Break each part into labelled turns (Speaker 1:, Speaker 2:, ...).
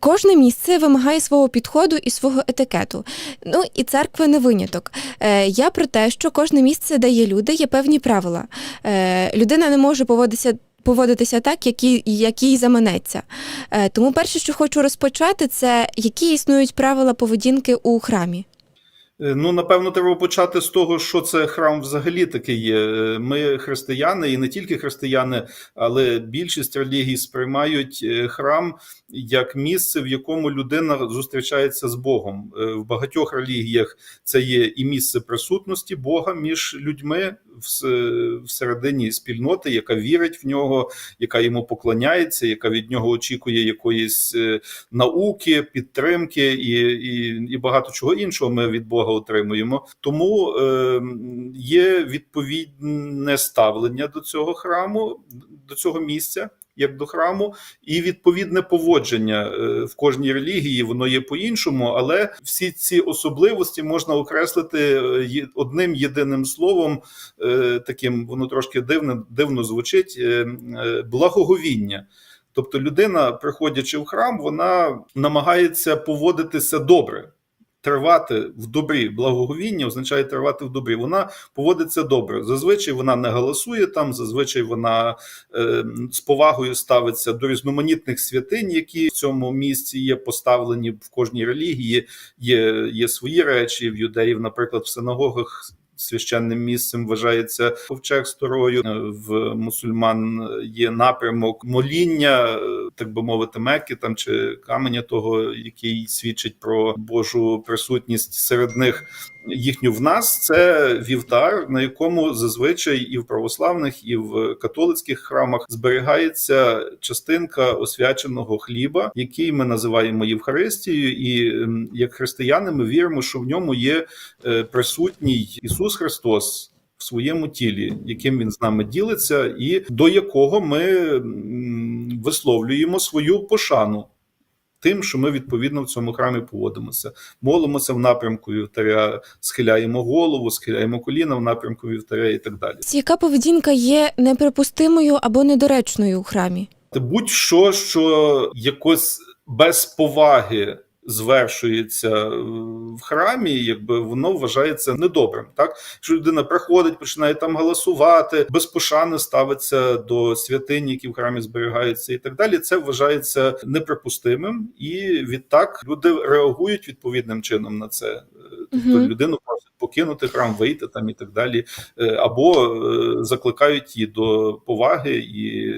Speaker 1: Кожне місце вимагає свого підходу і свого етикету. Ну і церква не виняток. Е, я про те, що кожне місце, де є люди, є певні правила. Е, людина не може поводитися. Поводитися так, як їй, заманеться. Е, тому перше, що хочу розпочати, це які існують правила поведінки у храмі.
Speaker 2: Е, Ну, напевно, треба почати з того, що це храм взагалі таке є. Е, Ми християни, і не тільки християни, але більшість релігій сприймають е, храм як місце, в якому людина зустрічається з Богом. Е, В багатьох релігіях це є і місце присутності Бога між людьми всередині спільноти, яка вірить в нього, яка йому поклоняється, яка від нього очікує якоїсь е, науки, підтримки і, і, і багато чого іншого ми від Бога отримуємо. Тому е, є відповідне ставлення до цього храму, до цього місця. Як до храму, і відповідне поводження е, в кожній релігії воно є по-іншому, але всі ці особливості можна окреслити е, одним єдиним словом, е, таким воно трошки дивно, дивно звучить: благоговіння. Тобто, людина, приходячи в храм, вона намагається поводитися добре. Тривати в добрі благоговіння означає тривати в добрі. Вона поводиться добре. Зазвичай вона не галасує там, зазвичай вона е, з повагою ставиться до різноманітних святинь, які в цьому місці є поставлені в кожній релігії. Є, є свої речі в юдеїв, наприклад, в синагогах. Священним місцем вважається ковчег старою. Е, В мусульман є напрямок моління, е, так би мовити, меки там чи каменя того, який свідчить про Божу присутність серед них. Їхню в нас це вівтар, на якому зазвичай і в православних, і в католицьких храмах зберігається частинка освяченого хліба, який ми називаємо Євхаристією. І як християни, ми віримо, що в ньому є е, присутній Ісус Христос. В своєму тілі, яким він з нами ділиться, і до якого ми висловлюємо свою пошану тим, що ми відповідно в цьому храмі поводимося. Молимося в напрямку вівтаря, схиляємо голову, схиляємо коліна в напрямку вівтаря і так далі.
Speaker 1: Яка поведінка є неприпустимою або недоречною у храмі?
Speaker 2: Будь-що, що якось без поваги звершується е, в храмі, якби воно вважається недобрим. Так, якщо людина приходить, починає там галасувати, без пошани ставиться до святинь, які в храмі зберігаються, і так далі. Це вважається неприпустимим, і відтак люди реагують відповідним чином на це. Е, Тобто
Speaker 1: Мгм.
Speaker 2: людину просять покинути храм, вийти там і так далі, Е, або закликають її до поваги і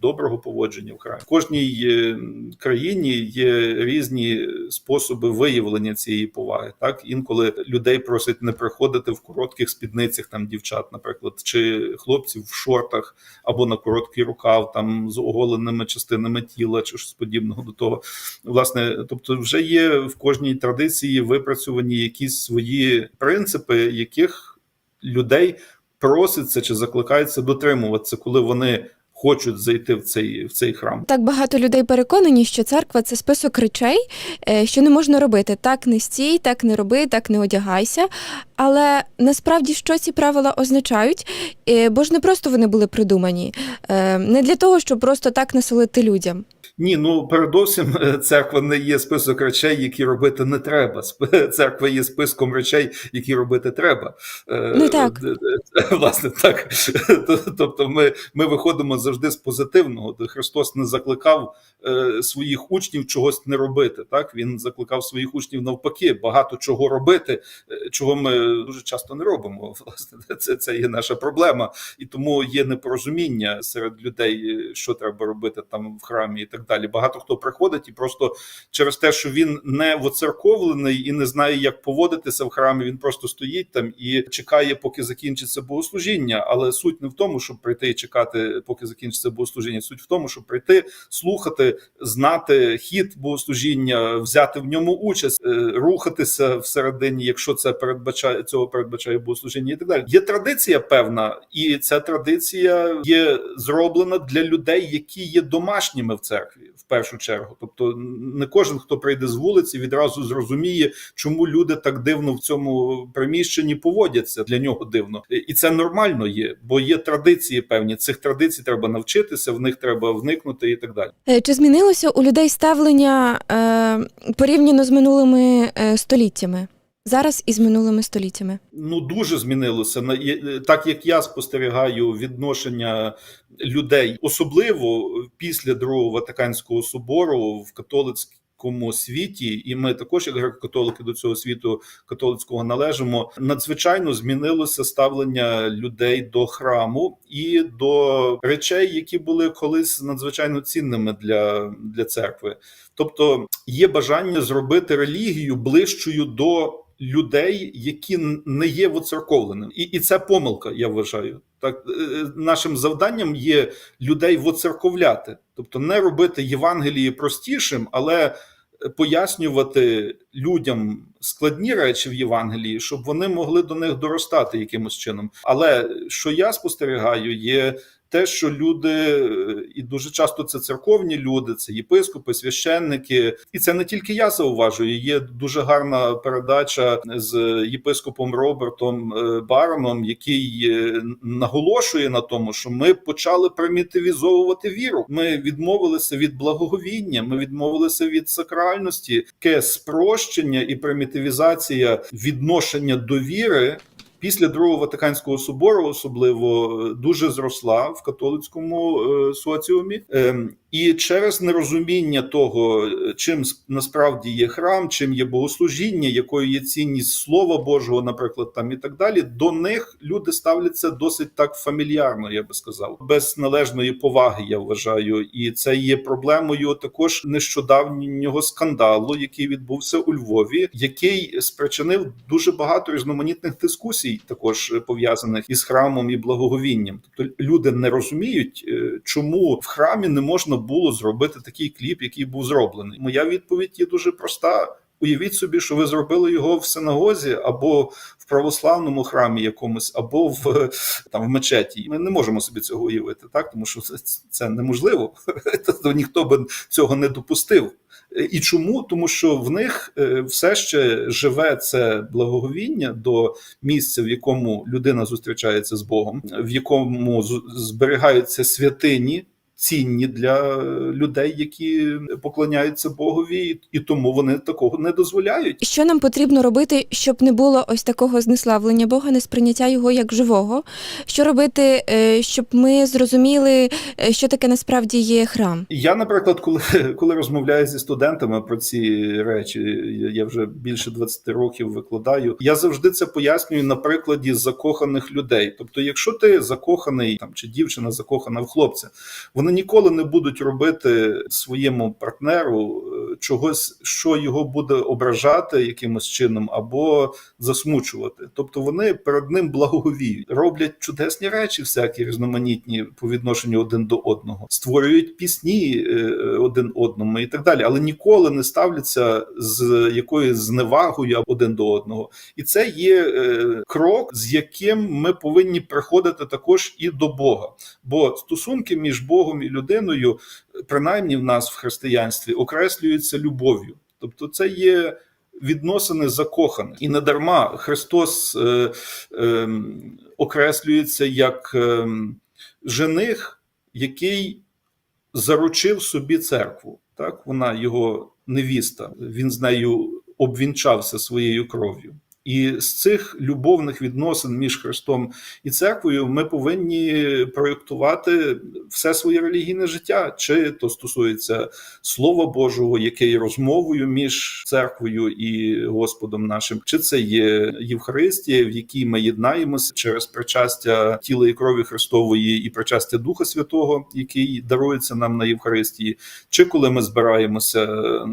Speaker 2: доброго поводження в храмі. В кожній е, країні є різні способи виявлення цієї поваги. Так інколи людей просять не приходити в коротких спідницях, там дівчат, наприклад, чи хлопців в шортах або на короткий рукав, там з оголеними частинами тіла, чи щось подібного до того. Власне, тобто, вже є в кожній традиції випрацьовані якісь свої принципи, яких людей проситься чи закликається дотримуватися, коли вони хочуть зайти в цей в цей храм.
Speaker 1: Так багато людей переконані, що церква це список речей, е, що не можна робити. Так не стій, так не роби, так не одягайся. Але насправді що ці правила означають? Е, Бо ж не просто вони були придумані, Е, не для того, щоб просто так насолити людям.
Speaker 2: Ні, ну передовсім е, церква не є список речей, які робити не треба. Сп- Церква є списком речей, які робити треба. Е,
Speaker 1: Ну, так.
Speaker 2: Власне, так. Тобто, ми, ми виходимо завжди з позитивного. Христос не закликав е, своїх учнів чогось не робити. Так він закликав своїх учнів навпаки, багато чого робити, е, чого ми дуже часто не робимо. Власне, це, це є наша проблема, і тому є непорозуміння серед людей, е, що треба робити там в храмі і так далі. Багато хто приходить і просто через те, що він не воцерковлений і не знає, як поводитися в храмі. Він просто стоїть там і чекає, поки закінчиться богослужіння. Але суть не в тому, щоб прийти і чекати, поки закінчиться богослужіння. Суть в тому, щоб прийти, слухати, знати хід богослужіння, взяти в ньому участь, е, рухатися всередині, якщо це передбачає цього передбачає богослужіння і так далі. Є традиція певна, і ця традиція є зроблена для людей, які є домашніми в церкві. Першу чергу. Тобто, не кожен, хто прийде з вулиці, відразу зрозуміє, чому люди так дивно в цьому приміщенні поводяться. Для нього дивно, і це нормально є, бо є традиції певні. Цих традицій треба навчитися, в них треба вникнути і так далі.
Speaker 1: Е, Чи змінилося у людей ставлення е, порівняно з минулими е, століттями? Зараз і з минулими століттями?
Speaker 2: Ну дуже змінилося На- так, як я спостерігаю відношення людей, особливо після Другого Ватиканського собору в католицькому світі, і ми також, як греко-католики, до цього світу католицького належимо. Надзвичайно змінилося ставлення людей до храму і до речей, які були колись надзвичайно цінними для, для церкви. Тобто є бажання зробити релігію ближчою до людей, які не є воцерковленими, і, і це помилка, я вважаю. Так, е, нашим завданням є людей воцерковляти, тобто не робити Євангелії простішим, але пояснювати людям складні речі в Євангелії, щоб вони могли до них доростати якимось чином. Але що я спостерігаю, є те, що люди, і дуже часто це церковні люди, це єпископи, священники, і це не тільки я зауважую. Є дуже гарна передача з єпископом Робертом е, Бароном, який е, наголошує на тому, що ми почали примітивізовувати віру. Ми відмовилися від благоговіння, ми відмовилися від сакральності, таке спрощення і примітивізація відношення до віри після Другого Ватиканського собору, особливо е, дуже зросла в католицькому е, соціумі, Ем, і через нерозуміння того, чим насправді є храм, чим є богослужіння, якою є цінність Слова Божого, наприклад, там і так далі. До них люди ставляться досить так фамільярно, я би сказав, без належної поваги. Я вважаю, і це є проблемою також нещодавнього скандалу, який відбувся у Львові, який спричинив дуже багато різноманітних дискусій, також е, пов'язаних із храмом і благоговінням. Тобто люди не розуміють, е, чому в храмі не можна було зробити такий кліп, який був зроблений. Моя відповідь є дуже проста. Уявіть собі, що ви зробили його в синагозі або в православному храмі якомусь, або в там в мечеті. Ми не можемо собі цього уявити, так тому що це, це неможливо. Тобто ніхто би цього не допустив. І чому? Тому що в них е, все ще живе це благоговіння до місця, в якому людина зустрічається з Богом, в якому зберігаються святині. Цінні для людей, які поклоняються Богові, і тому вони такого не дозволяють.
Speaker 1: Що нам потрібно робити, щоб не було ось такого знеславлення Бога, несприйняття його як живого? Що робити, е, щоб ми зрозуміли, е, що таке насправді є храм?
Speaker 2: Я, наприклад, коли, коли розмовляю зі студентами про ці речі, я вже більше 20 років викладаю. Я завжди це пояснюю на прикладі закоханих людей. Тобто, якщо ти закоханий там чи дівчина закохана в хлопця, вони ніколи не будуть робити своєму партнеру е, чогось, що його буде ображати якимось чином або засмучувати. Тобто вони перед ним благоговіють, роблять чудесні речі, всякі різноманітні по відношенню один до одного, створюють пісні е, один одному і так далі, але ніколи не ставляться з якоюсь зневагою один до одного. І це є е, крок, з яким ми повинні приходити також і до Бога. Бо стосунки між Богом і людиною, принаймні в нас в християнстві, окреслюються любов'ю. Тобто, це є відносини закоханих. І не дарма Христос е, е, окреслюється як е, жених, який заручив собі церкву. Так, вона його невіста. Він з нею обвінчався своєю кров'ю. І з цих любовних відносин між Христом і церквою ми повинні проєктувати все своє релігійне життя, чи то стосується Слова Божого, яке є розмовою між церквою і Господом нашим, чи це є Євхаристія, в якій ми єднаємося через причастя тіла і крові Христової і причастя Духа Святого, який дарується нам на Євхаристії, чи коли ми збираємося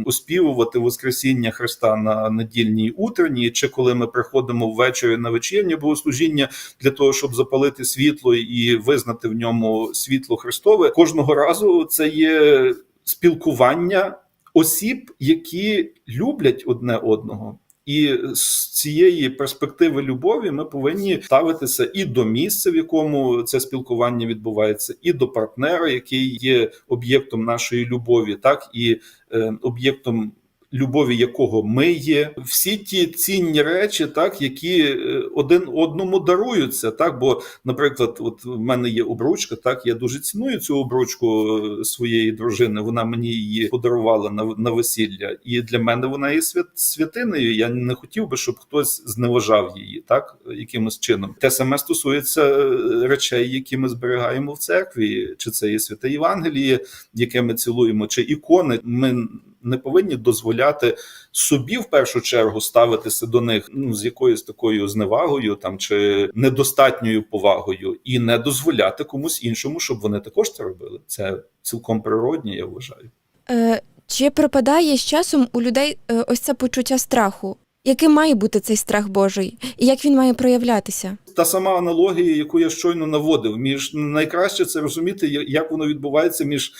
Speaker 2: оспівувати Воскресіння Христа на недільній утренній, чи коли ми приходимо ввечері на вечірнє богослужіння для того, щоб запалити світло і визнати в ньому світло Христове, кожного разу це є спілкування осіб, які люблять одне одного. І з цієї перспективи любові ми повинні ставитися і до місця, в якому це спілкування відбувається, і до партнера, який є об'єктом нашої любові, так і е, об'єктом. Любові якого ми є, всі ті цінні речі, так які е, один одному даруються, так бо, наприклад, от в мене є обручка, так я дуже ціную цю обручку е, своєї дружини. Вона мені її подарувала на, на весілля, і для мене вона є свят, святиною. Я не хотів би, щоб хтось зневажав її, так якимось чином. Те саме стосується е, речей, які ми зберігаємо в церкві, чи це є святе Євангеліє, яке ми цілуємо, чи ікони. Ми не повинні дозволяти собі в першу чергу ставитися до них ну з якоюсь такою зневагою, там чи недостатньою повагою, і не дозволяти комусь іншому, щоб вони також це робили. Це цілком природні, я вважаю.
Speaker 1: Е, чи припадає з часом у людей е, ось це почуття страху? Яким має бути цей страх Божий, і як він має проявлятися?
Speaker 2: Та сама аналогія, яку я щойно наводив, між найкраще це розуміти, як воно відбувається між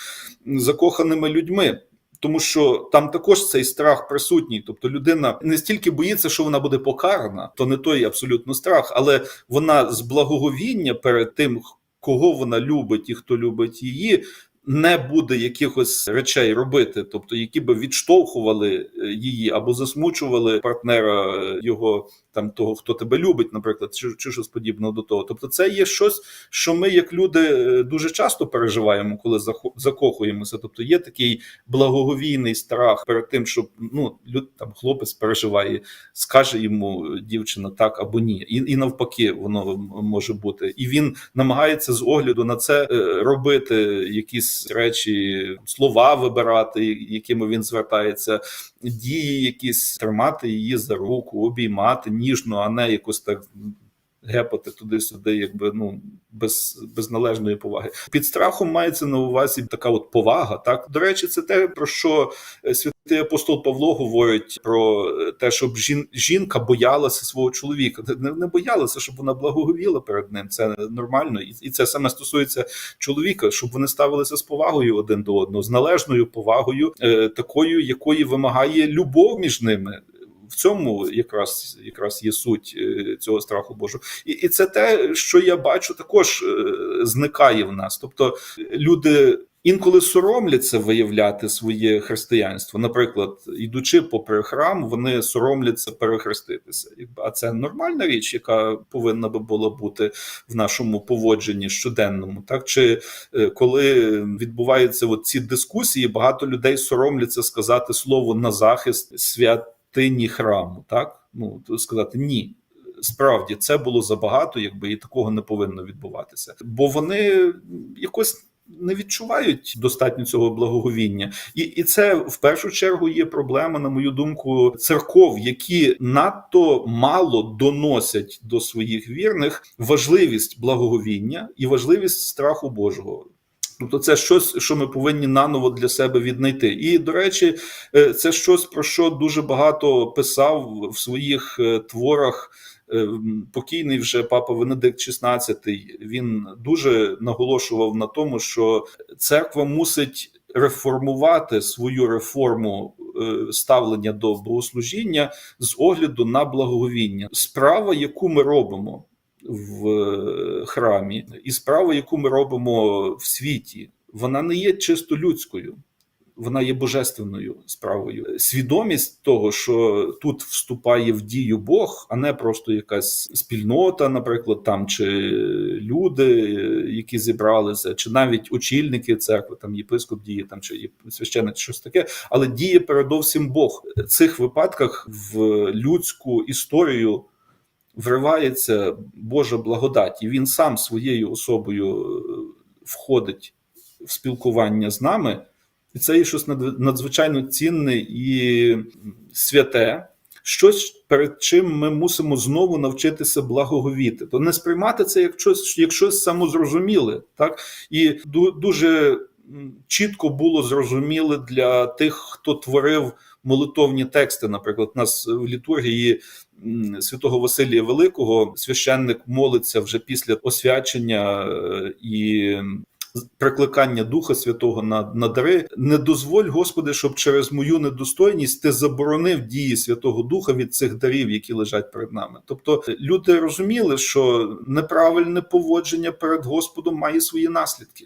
Speaker 2: закоханими людьми. Тому що там також цей страх присутній. Тобто людина не стільки боїться, що вона буде покарана, то не той абсолютно страх, але вона з благоговіння перед тим, кого вона любить і хто любить її. Не буде якихось речей робити, тобто які би відштовхували її або засмучували партнера його там того, хто тебе любить, наприклад, чи, чи щось подібного до того. Тобто, це є щось, що ми, як люди, дуже часто переживаємо, коли закохуємося. Тобто є такий благоговійний страх перед тим, щоб ну люд там хлопець переживає, скаже йому дівчина так або ні, і, і навпаки, воно може бути, і він намагається з огляду на це робити якісь речі, слова вибирати, якими він звертається, дії, якісь тримати її за руку, обіймати ніжно, а не якось так гепати туди-сюди, якби ну без без належної поваги. Під страхом мається на увазі така от повага. Так до речі, це те про що святий апостол Павло говорить про те, щоб жін, жінка боялася свого чоловіка. Не, не боялася, щоб вона благоговіла перед ним. Це нормально, і, і це саме стосується чоловіка, щоб вони ставилися з повагою один до одного, з належною повагою, е, такою, якої вимагає любов між ними. В цьому якраз якраз є суть цього страху Божого, і і це те, що я бачу, також зникає в нас. Тобто люди інколи соромляться виявляти своє християнство. Наприклад, йдучи попри храм, вони соромляться перехреститися. А це нормальна річ, яка повинна би була бути в нашому поводженні щоденному. Так чи коли відбуваються от ці дискусії, багато людей соромляться сказати слово на захист свят святині храму, так ну сказати ні. Справді це було забагато, якби і такого не повинно відбуватися, бо вони якось не відчувають достатньо цього благоговіння, і і це в першу чергу є проблема, на мою думку, церков, які надто мало доносять до своїх вірних важливість благоговіння і важливість страху Божого. Тобто, це щось, що ми повинні наново для себе віднайти. І до речі, це щось про що дуже багато писав в своїх творах. Покійний вже папа Венедикт XVI, Він дуже наголошував на тому, що церква мусить реформувати свою реформу ставлення до богослужіння з огляду на благоговіння. Справа, яку ми робимо в храмі, і справа, яку ми робимо в світі, вона не є чисто людською, вона є божественною справою. Свідомість того, що тут вступає в дію Бог, а не просто якась спільнота, наприклад, там чи люди, які зібралися, чи навіть очільники церкви, там єпископ діє, там чи священник, щось таке, але діє передовсім Бог в цих випадках в людську історію вривається Божа благодать, і він сам своєю особою входить в спілкування з нами, і це є щось надзвичайно цінне і святе. Щось перед чим ми мусимо знову навчитися благоговіти, то не сприймати це як щось, як щось самозрозуміле, так і дуже чітко було зрозуміле для тих, хто творив молитовні тексти. Наприклад, у нас в літургії святого Василія Великого священник молиться вже після освячення і прикликання Духа Святого на, на дари. Не дозволь, Господи, щоб через мою недостойність ти заборонив дії Святого Духа від цих дарів, які лежать перед нами. Тобто люди розуміли, що неправильне поводження перед Господом має свої наслідки.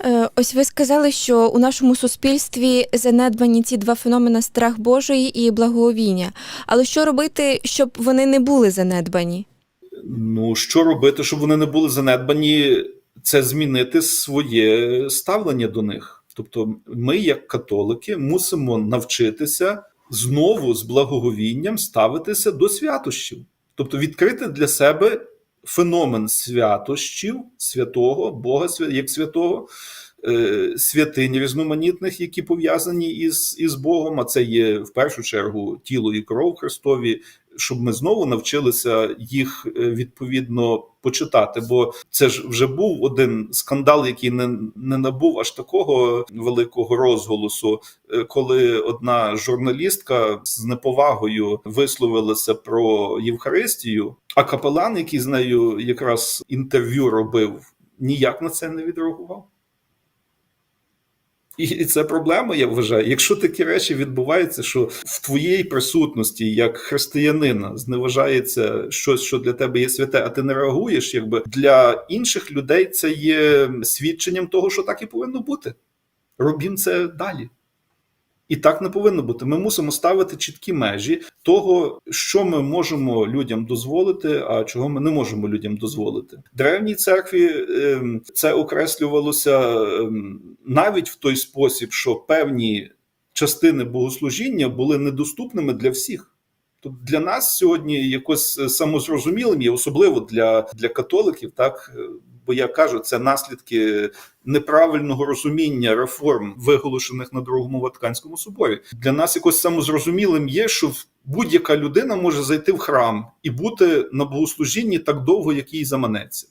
Speaker 1: Е, Ось ви сказали, що у нашому суспільстві занедбані ці два феномени страх Божий і благовіння. Але що робити, щоб вони не були занедбані?
Speaker 2: Ну що робити, щоб вони не були занедбані? Це змінити своє ставлення до них. Тобто, ми, як католики, мусимо навчитися знову з благоговінням ставитися до святощів, тобто відкрити для себе феномен святощів святого Бога як святого. е, Святинь різноманітних, які пов'язані із, із Богом, а це є в першу чергу тіло і кров Христові, щоб ми знову навчилися їх е, відповідно почитати. Бо це ж вже був один скандал, який не, не набув аж такого великого розголосу, е, коли одна журналістка з неповагою висловилася про Євхаристію, а капелан, який з нею якраз інтерв'ю робив, ніяк на це не відреагував. І це проблема, я вважаю. Якщо такі речі відбуваються, що в твоїй присутності, як християнина, зневажається щось, що для тебе є святе, а ти не реагуєш, якби для інших людей це є свідченням того, що так і повинно бути. Робім це далі. І так не повинно бути. Ми мусимо ставити чіткі межі того, що ми можемо людям дозволити, а чого ми не можемо людям дозволити. Древній церкві ем, це окреслювалося ем, навіть в той спосіб, що певні частини богослужіння були недоступними для всіх. Тобто для нас сьогодні якось е, самозрозумілим є, особливо для, для католиків, так е, бо я кажу, це наслідки неправильного розуміння реформ, виголошених на другому Ватиканському соборі. Для нас якось самозрозумілим є, що будь-яка людина може зайти в храм і бути на богослужінні так довго, як їй заманеться.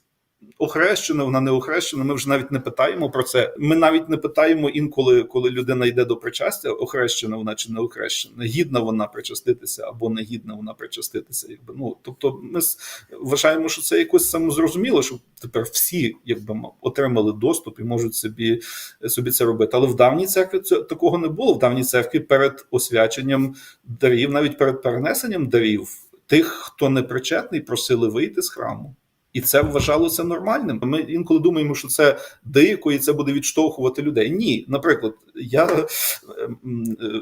Speaker 2: Охрещена, вона не охрещена. Ми вже навіть не питаємо про це. Ми навіть не питаємо інколи, коли людина йде до причастя, охрещена вона чи не охрещена, гідна вона причаститися або не гідна вона причаститися. Якби ну тобто, ми вважаємо, що це якось самозрозуміло, що тепер всі якби отримали доступ і можуть собі, собі це робити. Але в давній церкві це такого не було. В давній церкві перед освяченням дарів, навіть перед перенесенням дарів, тих, хто не причетний, просили вийти з храму. І це вважалося нормальним. Ми інколи думаємо, що це дико і це буде відштовхувати людей. Ні, наприклад, я е, е,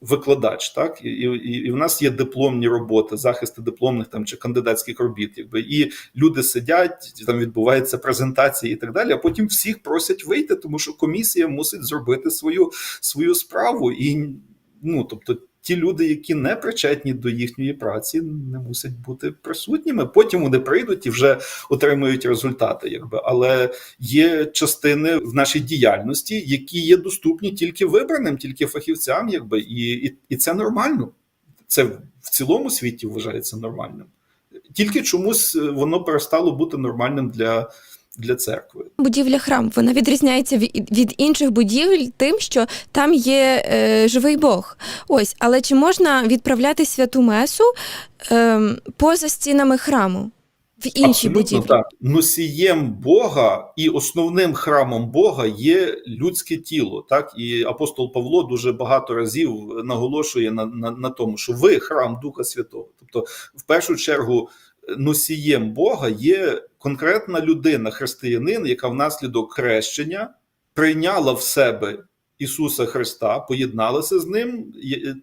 Speaker 2: викладач, так і, і, і в нас є дипломні роботи, захисти дипломних там чи кандидатських робіт, якби і люди сидять, там відбуваються презентації і так далі. А потім всіх просять вийти, тому що комісія мусить зробити свою свою справу і ну тобто. Ті люди, які не причетні до їхньої праці, не мусять бути присутніми. Потім вони прийдуть і вже отримують результати. Якби але є частини в нашій діяльності, які є доступні тільки вибраним, тільки фахівцям, якби і, і, і це нормально. Це в цілому світі вважається нормальним. Тільки чомусь е, воно перестало бути нормальним для, для церкви.
Speaker 1: Будівля храм вона відрізняється від, від інших будівель тим, що там є е, живий Бог. Ось, але чи можна відправляти святу месу е, поза стінами храму в інші
Speaker 2: Абсолютно
Speaker 1: будівлі?
Speaker 2: так. Носієм Бога і основним храмом Бога є людське тіло. Так і апостол Павло дуже багато разів наголошує на, на, на тому, що ви храм Духа Святого. Тобто, в першу чергу, носієм Бога є конкретна людина, християнин, яка внаслідок хрещення прийняла в себе. Ісуса Христа поєдналася з ним,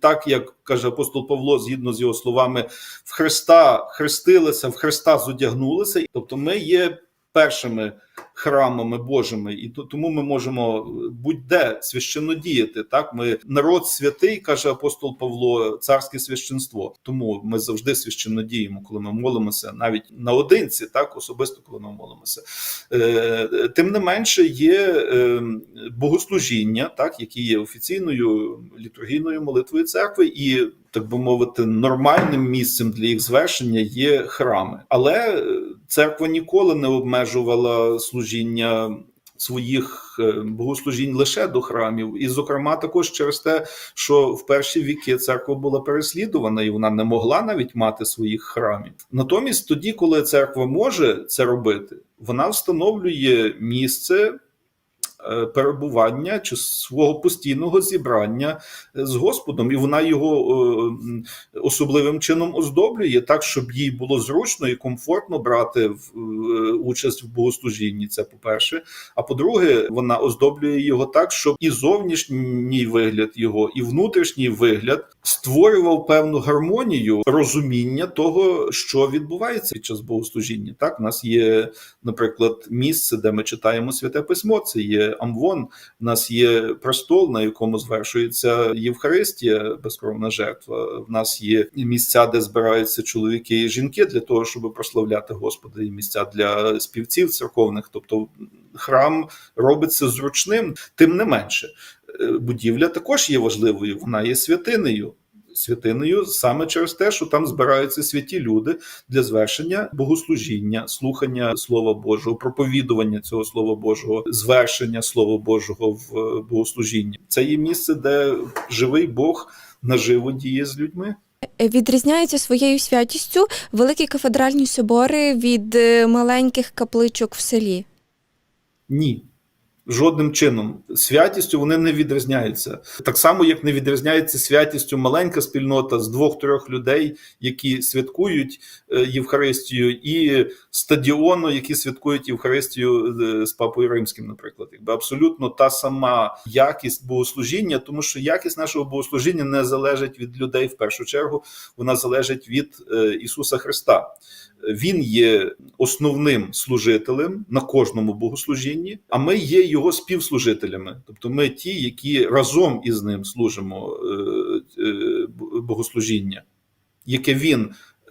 Speaker 2: так як каже апостол Павло, згідно з його словами, в Христа хрестилися, в Христа зодягнулися. Тобто, ми є першими храмами Божими, і тому ми можемо будь-де священно діяти. Так, ми народ святий, каже апостол Павло, царське священство. Тому ми завжди священно діємо, коли ми молимося, навіть наодинці, так особисто, коли ми молимося. Е, Тим не менше, є е, богослужіння, так, які є офіційною літургійною молитвою церкви, і так би мовити, нормальним місцем для їх звершення є храми. Але е, церква ніколи не обмежувала служіння своїх е, богослужінь лише до храмів, і, зокрема, також через те, що в перші віки церква була переслідувана, і вона не могла навіть мати своїх храмів. Натомість, тоді, коли церква може це робити, вона встановлює місце. Е, Перебування чи свого постійного зібрання е, з Господом, і вона його е, особливим чином оздоблює так, щоб їй було зручно і комфортно брати участь в богослужінні. Це по-перше. А по-друге, вона оздоблює його так, щоб і зовнішній вигляд його, і внутрішній вигляд створював певну гармонію розуміння того, що відбувається під час богослужіння. Так, у нас є, наприклад, місце, де ми читаємо святе письмо. Це є Амвон. У нас є престол, на якому звершується Євхаристія, безкровна жертва. В нас є місця, де збираються чоловіки і жінки для того, щоб прославляти Господа, і місця для співців церковних. Тобто храм робиться зручним, тим не менше. е, Будівля також є важливою, вона є святинею. Святиною саме через те, що там збираються святі люди для звершення богослужіння, слухання Слова Божого, проповідування цього Слова Божого, звершення Слова Божого в е, богослужінні. Це є місце, де живий Бог наживо діє з людьми.
Speaker 1: Відрізняються своєю святістю великі кафедральні собори від е, маленьких капличок в селі.
Speaker 2: Ні. Жодним чином святістю вони не відрізняються. Так само, як не відрізняється святістю маленька спільнота з двох-трьох людей, які святкують е, Євхаристію, і стадіону, які святкують Євхаристію е, з Папою Римським, наприклад. Якби абсолютно та сама якість богослужіння, тому що якість нашого богослужіння не залежить від людей в першу чергу, вона залежить від е, Ісуса Христа. Він є основним служителем на кожному богослужінні, а ми є його співслужителями. Тобто ми ті, які разом із ним служимо е, е, богослужіння, яке він.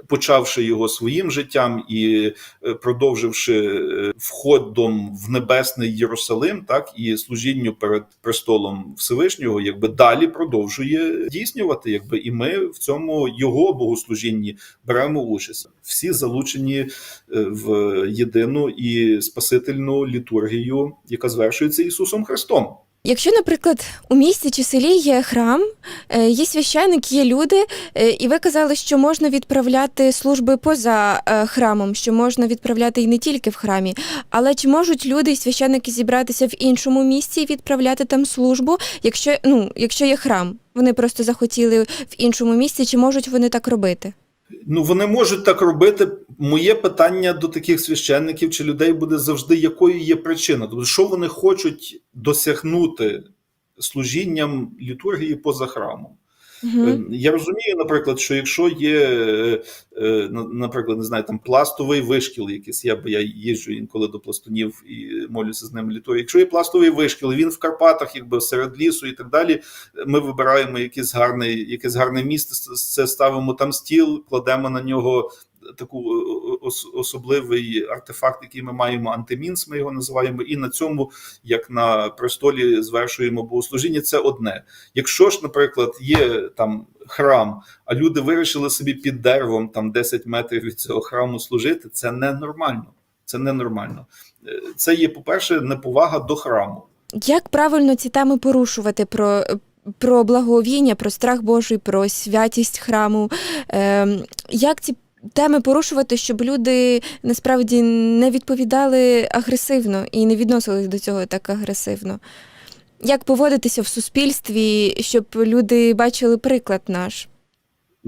Speaker 2: Почавши його своїм життям і е, продовживши е, входом в небесний Єрусалим, так і служінню перед престолом Всевишнього, якби далі продовжує здійснювати, якби і ми в цьому його богослужінні беремо участь. Всі залучені е, в єдину і спасительну літургію, яка звершується Ісусом Христом.
Speaker 1: Якщо, наприклад, у місті чи селі є храм, е, є священик, є люди, е, і ви казали, що можна відправляти служби поза е, храмом, що можна відправляти і не тільки в храмі. Але чи можуть люди і священики зібратися в іншому місці і відправляти там службу, якщо, ну, якщо є храм? Вони просто захотіли в іншому місці, чи можуть вони так робити?
Speaker 2: Ну, вони можуть так робити. Моє питання до таких священників чи людей буде завжди, якою є причина. Тобто, що вони хочуть досягнути служінням літургії поза храмом.
Speaker 1: Угу.
Speaker 2: Я розумію, наприклад, що якщо є, е, е, на- наприклад, не знаю, там пластовий вишкіл якийсь, я бо я їжджу інколи до пластунів і молюся з ними літою. Якщо є пластовий вишкіл, він в Карпатах, якби серед лісу і так далі. Ми вибираємо якесь гарне, якесь гарне місце, це ставимо там стіл, кладемо на нього. Таку особливий артефакт, який ми маємо, антимінс, ми його називаємо, і на цьому, як на престолі, звершуємо богослужіння. Це одне. Якщо ж, наприклад, є там храм, а люди вирішили собі під деревом там 10 метрів від цього храму служити, це ненормально. Це ненормально. Е, Це є, по-перше, неповага до храму.
Speaker 1: Як правильно ці теми порушувати про, про благовіння, про страх Божий, про святість храму? Ем, як ці теми порушувати, щоб люди насправді не відповідали агресивно і не відносились до цього так агресивно? Як поводитися в суспільстві, щоб люди бачили приклад наш?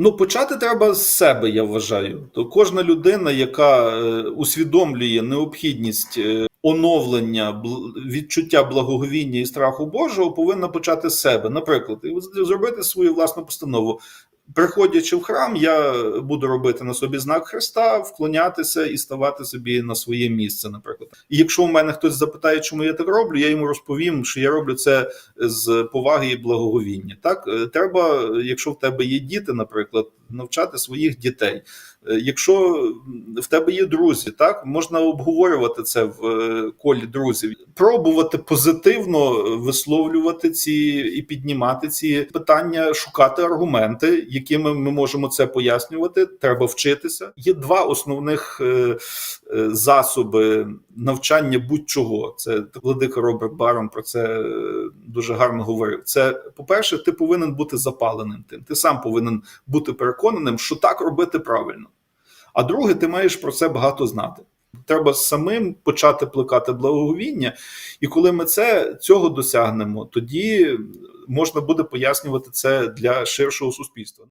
Speaker 2: Ну, почати треба з себе, я вважаю. То кожна людина, яка е, усвідомлює необхідність е, оновлення відчуття благоговіння і страху Божого, повинна почати з себе. Наприклад, зробити свою власну постанову. Приходячи в храм, я буду робити на собі знак Христа, вклонятися і ставати собі на своє місце, наприклад. І якщо у мене хтось запитає, чому я так роблю, я йому розповім, що я роблю це з поваги і благоговіння. Так Е, треба, якщо в тебе є діти, наприклад, навчати своїх дітей. Е, Якщо в тебе є друзі, так можна обговорювати це в е, колі друзів, пробувати позитивно висловлювати ці і піднімати ці питання, шукати аргументи, якими ми можемо це пояснювати. Треба вчитися. Є два основних е, засоби навчання будь-чого. Це владика Роберт Барон про це дуже гарно говорив. Це по-перше, ти повинен бути запаленим тим. Ти сам повинен бути переконаним, що так робити правильно. А друге, ти маєш про це багато знати. Треба самим почати плекати благоговіння, і коли ми це цього досягнемо, тоді можна буде пояснювати це для ширшого суспільства.